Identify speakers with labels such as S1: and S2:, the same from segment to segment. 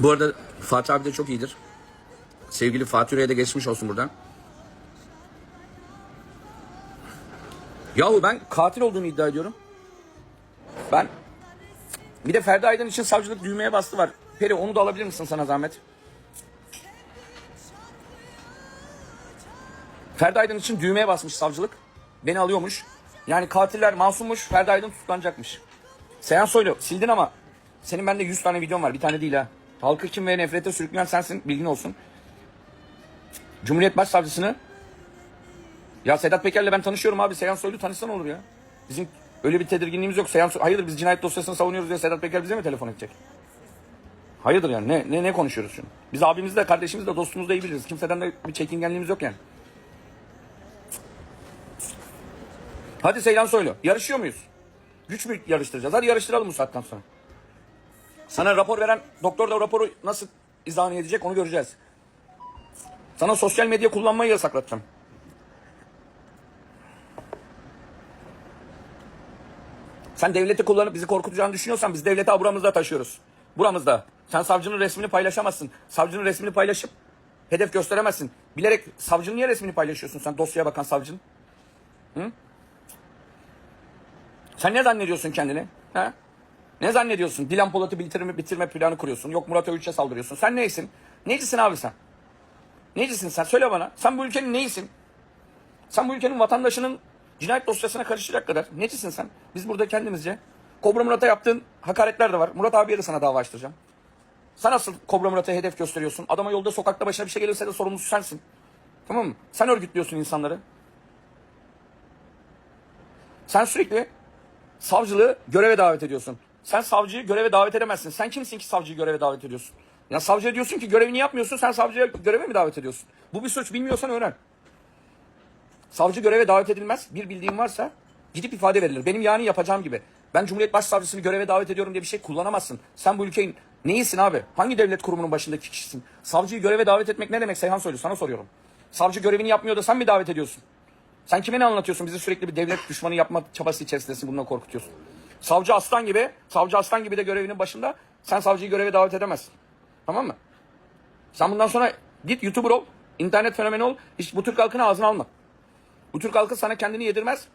S1: Bu arada Fatih abi de çok iyidir. Sevgili Fatih Yüreğe de geçmiş olsun buradan. Yahu ben katil olduğunu iddia ediyorum. Ben bir de Ferdi Aydın için savcılık düğmeye bastı var. Peri onu da alabilir misin sana zahmet? Ferdi Aydın için düğmeye basmış savcılık. Beni alıyormuş. Yani katiller masummuş, Ferdi Aydın tutuklanacakmış. Seyhan Soylu sildin ama senin bende 100 tane videon var. Bir tane değil ha. Halkı kim ve nefrete sürükleyen sensin. Bilgin olsun. Cumhuriyet Başsavcısını ya Sedat Peker'le ben tanışıyorum abi. Seyhan Soylu tanışsan olur ya. Bizim öyle bir tedirginliğimiz yok. Seyhan Soylu, hayırdır biz cinayet dosyasını savunuyoruz diye Sedat Peker bize mi telefon edecek? Hayırdır yani ne ne ne konuşuyoruz şimdi? Biz abimiz de kardeşimiz de dostumuz da iyi biliriz. Kimseden de bir çekingenliğimiz yok yani. Hadi Seyhan Soylu yarışıyor muyuz? Güç mü yarıştıracağız? Hadi yarıştıralım bu saatten sonra. Sana rapor veren doktor da raporu nasıl izah edecek onu göreceğiz. Sana sosyal medya kullanmayı yasaklatacağım. Sen devleti kullanıp bizi korkutacağını düşünüyorsan biz devleti buramızda taşıyoruz. Buramızda. Sen savcının resmini paylaşamazsın. Savcının resmini paylaşıp hedef gösteremezsin. Bilerek savcının niye resmini paylaşıyorsun sen dosyaya bakan savcının? Hı? Sen ne zannediyorsun kendini? Ha? Ne zannediyorsun? Dilan Polat'ı bitirme, bitirme planı kuruyorsun. Yok Murat Övüç'e saldırıyorsun. Sen neysin? Necisin abi sen? Necisin sen? Söyle bana. Sen bu ülkenin neyisin? Sen bu ülkenin vatandaşının cinayet dosyasına karışacak kadar necisin sen? Biz burada kendimizce Kobra Murat'a yaptığın hakaretler de var. Murat abiye de sana dava açtıracağım. Sen nasıl Kobra Murat'a hedef gösteriyorsun? Adama yolda sokakta başına bir şey gelirse de sorumlusu sensin. Tamam mı? Sen örgütlüyorsun insanları. Sen sürekli savcılığı göreve davet ediyorsun. Sen savcıyı göreve davet edemezsin. Sen kimsin ki savcıyı göreve davet ediyorsun? Ya savcıya diyorsun ki görevini yapmıyorsun. Sen savcıya göreve mi davet ediyorsun? Bu bir suç. Bilmiyorsan öğren. Savcı göreve davet edilmez. Bir bildiğin varsa gidip ifade verilir. Benim yani yapacağım gibi. Ben Cumhuriyet Başsavcısını göreve davet ediyorum diye bir şey kullanamazsın. Sen bu ülkenin neyisin abi? Hangi devlet kurumunun başındaki kişisin? Savcıyı göreve davet etmek ne demek Seyhan Soylu? Sana soruyorum. Savcı görevini yapmıyor da sen mi davet ediyorsun? Sen kime ne anlatıyorsun? Bizi sürekli bir devlet düşmanı yapma çabası içerisindesin. Bununla korkutuyorsun. Savcı aslan gibi, savcı aslan gibi de görevinin başında sen savcıyı göreve davet edemezsin. Tamam mı? Sen bundan sonra git YouTuber ol, internet fenomeni ol. Hiç bu Türk halkını ağzına alma. Bu Türk halkı sana kendini yedirmez.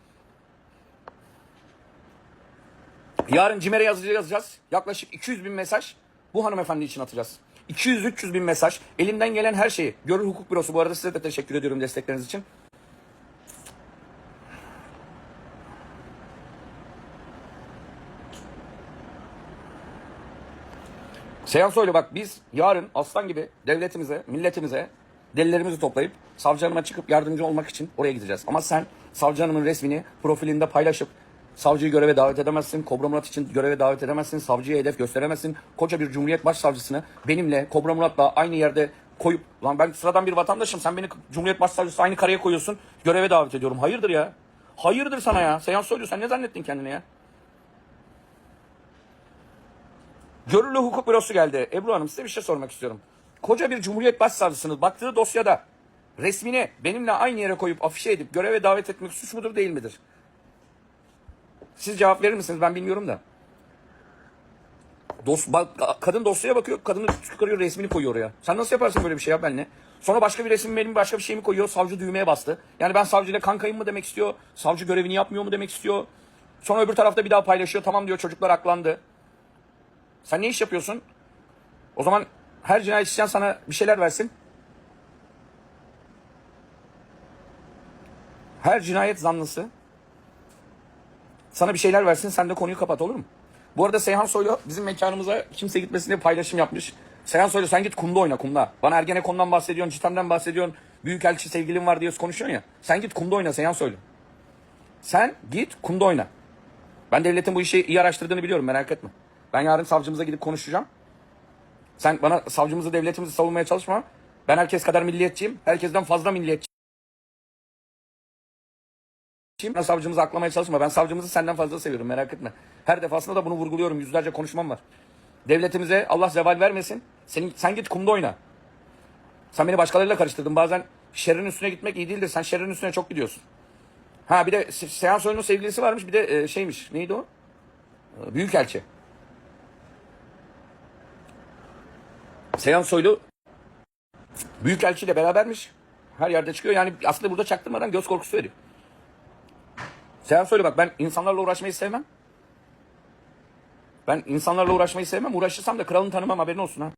S1: Yarın CİMER'e yazacağız. Yaklaşık 200 bin mesaj bu hanımefendi için atacağız. 200-300 bin mesaj. Elimden gelen her şeyi. Görür Hukuk Bürosu bu arada size de teşekkür ediyorum destekleriniz için. Seyhan Soylu bak biz yarın aslan gibi devletimize, milletimize delilerimizi toplayıp savcı hanıma çıkıp yardımcı olmak için oraya gideceğiz. Ama sen savcı hanımın resmini profilinde paylaşıp savcıyı göreve davet edemezsin. Kobra Murat için göreve davet edemezsin. Savcıya hedef gösteremezsin. Koca bir Cumhuriyet Başsavcısını benimle Kobra Murat'la aynı yerde koyup lan ben sıradan bir vatandaşım sen beni Cumhuriyet Başsavcısı aynı kareye koyuyorsun. Göreve davet ediyorum. Hayırdır ya? Hayırdır sana ya? Seyhan Soylu sen ne zannettin kendini ya? Görülü hukuk bürosu geldi. Ebru Hanım size bir şey sormak istiyorum. Koca bir Cumhuriyet Başsavcısının baktığı dosyada resmini benimle aynı yere koyup afişe edip göreve davet etmek suç mudur değil midir? Siz cevap verir misiniz? Ben bilmiyorum da. Dos, bak, kadın dosyaya bakıyor, kadını çıkarıyor resmini koyuyor oraya. Sen nasıl yaparsın böyle bir şey ya benimle? Sonra başka bir resim benim başka bir şeyimi koyuyor, savcı düğmeye bastı. Yani ben savcıyla kankayım mı demek istiyor, savcı görevini yapmıyor mu demek istiyor. Sonra öbür tarafta bir daha paylaşıyor, tamam diyor çocuklar aklandı. Sen ne iş yapıyorsun? O zaman her cinayet işleyen sana bir şeyler versin. Her cinayet zanlısı sana bir şeyler versin sen de konuyu kapat olur mu? Bu arada Seyhan Soylu bizim mekanımıza kimse gitmesin diye paylaşım yapmış. Seyhan Soylu sen git kumda oyna kumda. Bana Ergenekon'dan bahsediyorsun, Çitem'den bahsediyorsun. Büyükelçi sevgilin var diye konuşuyorsun ya. Sen git kumda oyna Seyhan Soylu. Sen git kumda oyna. Ben devletin bu işi iyi araştırdığını biliyorum merak etme. Ben yarın savcımıza gidip konuşacağım. Sen bana savcımızı devletimizi savunmaya çalışma. Ben herkes kadar milliyetçiyim. Herkesten fazla milliyetçiyim. Ben savcımızı aklamaya çalışma. Ben savcımızı senden fazla seviyorum merak etme. Her defasında da bunu vurguluyorum. Yüzlerce konuşmam var. Devletimize Allah zeval vermesin. Senin, sen git kumda oyna. Sen beni başkalarıyla karıştırdın. Bazen şerrin üstüne gitmek iyi değildir. Sen şerrin üstüne çok gidiyorsun. Ha bir de Se- Seyhan Soylu'nun sevgilisi varmış. Bir de e, şeymiş. Neydi o? Büyükelçi. Seyhan Soylu Büyükelçiyle berabermiş. Her yerde çıkıyor. Yani aslında burada çaktırmadan göz korkusu veriyor. Seyhan Soylu bak ben insanlarla uğraşmayı sevmem. Ben insanlarla uğraşmayı sevmem. Uğraşırsam da kralını tanımam haberin olsun ha.